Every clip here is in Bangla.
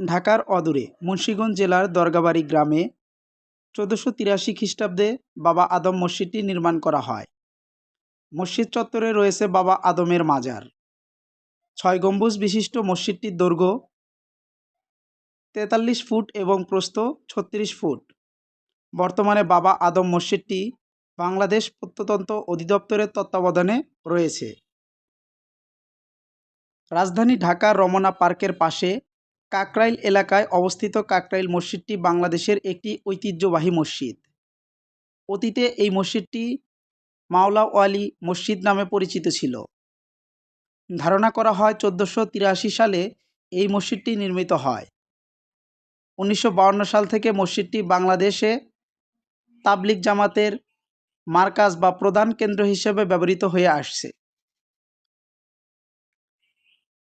ঢাকার অদূরে মুন্সিগঞ্জ জেলার দরগাবাড়ি গ্রামে চোদ্দোশো তিরাশি খ্রিস্টাব্দে বাবা আদম মসজিদটি নির্মাণ করা হয়। মসজিদ চত্বরে রয়েছে বাবা আদমের মাজার। ছয় গম্বুজ বিশিষ্ট মসজিদটির দৈর্ঘ্য তেতাল্লিশ ফুট এবং প্রস্থ ছত্রিশ ফুট। বর্তমানে বাবা আদম মসজিদটি বাংলাদেশ প্রত্নতত্ত্ব অধিদপ্তরের তত্ত্বাবধানে রয়েছে। রাজধানী ঢাকার রমনা পার্কের পাশে কাকরাইল এলাকায় অবস্থিত কাকরাইল মসজিদটি বাংলাদেশের একটি ঐতিহ্যবাহী মসজিদ। অতীতে এই মসজিদটি মাওলা ওয়ালি মসজিদ নামে পরিচিত ছিল। ধারণা করা হয় চোদ্দোশো তিরাশি সালে এই মসজিদটি নির্মিত হয়। উনিশশো সাল থেকে মসজিদটি বাংলাদেশে তাবলিগ জামাতের মার্কাজ বা প্রধান কেন্দ্র হিসেবে ব্যবহৃত হয়ে আসছে।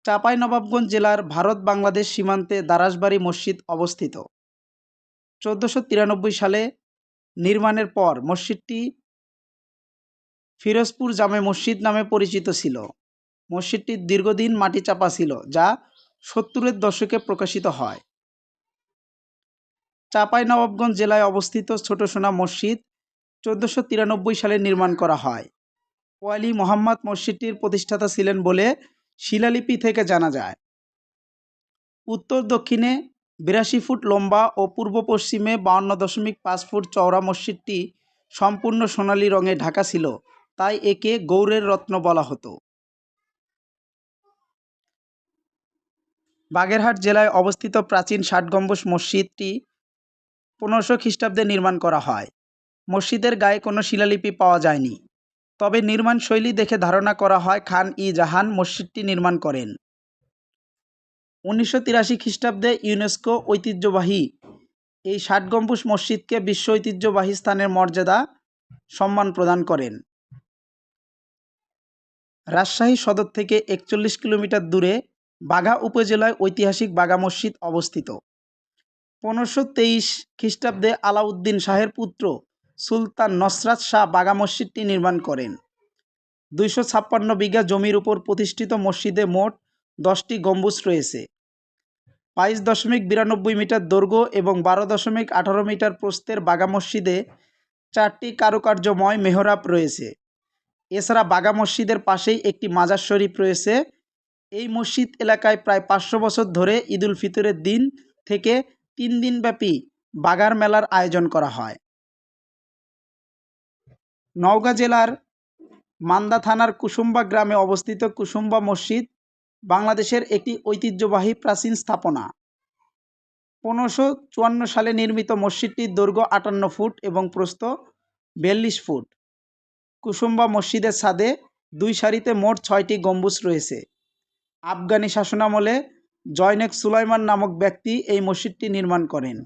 চাঁপাইনবাবগঞ্জ জেলার ভারত বাংলাদেশ সীমান্তে দারাসবাড়ি মসজিদ অবস্থিত। চোদ্দোশো তিরানব্বই সালে নির্মাণের পর মসজিদটি ফিরোজপুর জামে মসজিদ নামে পরিচিত ছিল। মসজিদটি দীর্ঘদিন মাটি চাপা ছিল, যা সত্তরের দশকে প্রকাশিত হয়। চাঁপাইনবাবগঞ্জ জেলায় অবস্থিত ছোট সোনা মসজিদ চোদ্দোশো তিরানব্বই সালে নির্মাণ করা হয়। ওয়ালি মোহাম্মদ মসজিদটির প্রতিষ্ঠাতা ছিলেন বলে শিলালিপি থেকে জানা যায়। উত্তর দক্ষিণে বিরাশি ফুট লম্বা ও পূর্ব পশ্চিমে বাউন্ন দশমিক পাঁচ ফুট চওড়া মসজিদটি সম্পূর্ণ সোনালী রঙে ঢাকা ছিল, তাই একে গৌরের রত্ন বলা হতো। বাগেরহাট জেলায় অবস্থিত প্রাচীন ষাট গম্বুজ মসজিদটি পনেরোশো খ্রিস্টাব্দে নির্মাণ করা হয়। মসজিদের গায়ে কোনো শিলালিপি পাওয়া যায়নি। তবে নির্মাণ শৈলী দেখে ধারণা করা হয় খান ই জাহান মসজিদটি নির্মাণ করেন। উনিশশো তিরাশি খ্রিস্টাব্দে ইউনেস্কো ঐতিহ্যবাহী এই ষাট গম্বুজ মসজিদকে বিশ্ব ঐতিহ্যবাহী স্থানের মর্যাদা, সম্মান প্রদান করেন। রাজশাহী সদর থেকে একচল্লিশ কিলোমিটার দূরে বাঘা উপজেলায় ঐতিহাসিক বাঘা মসজিদ অবস্থিত। পনেরোশো তেইশ খ্রিস্টাব্দে আলাউদ্দিন শাহের পুত্র সুলতান নসরাত শাহ বাঘা মসজিদটি নির্মাণ করেন। দুইশো ছাপ্পান্ন বিঘা জমির উপর প্রতিষ্ঠিত মসজিদে মোট দশটি গম্বুজ রয়েছে। বাইশ দশমিক বিরানব্বই মিটার দৈর্ঘ্য এবং বারো দশমিক আঠারো মিটার প্রস্থের বাঘা মসজিদে চারটি কারুকার্যময় মেহরাব রয়েছে। এছাড়া বাঘা মসজিদের পাশেই একটি মাজার শরীফ রয়েছে। এই মসজিদ এলাকায় প্রায় পাঁচশো বছর ধরে ঈদুল ফিতরের দিন থেকে তিন দিনব্যাপী বাগার মেলার আয়োজন করা হয়। নওগাঁ জেলার মান্দা থানার কুসুম্বা গ্রামে অবস্থিত কুসুম্বা মসজিদ বাংলাদেশের একটি ঐতিহ্যবাহী প্রাচীন স্থাপনা। পনেরোশো চুয়ান্ন সালে নির্মিত মসজিদটির দৈর্ঘ্য আটান্ন ফুট এবং প্রস্থ বিয়াল্লিশ ফুট। কুসুম্বা মসজিদের ছাদে দুই সারিতে মোট ছয়টি গম্বুজ রয়েছে। আফগানি শাসনামলে জয়নেক সুলাইমান নামক ব্যক্তি এই মসজিদটি নির্মাণ করেন।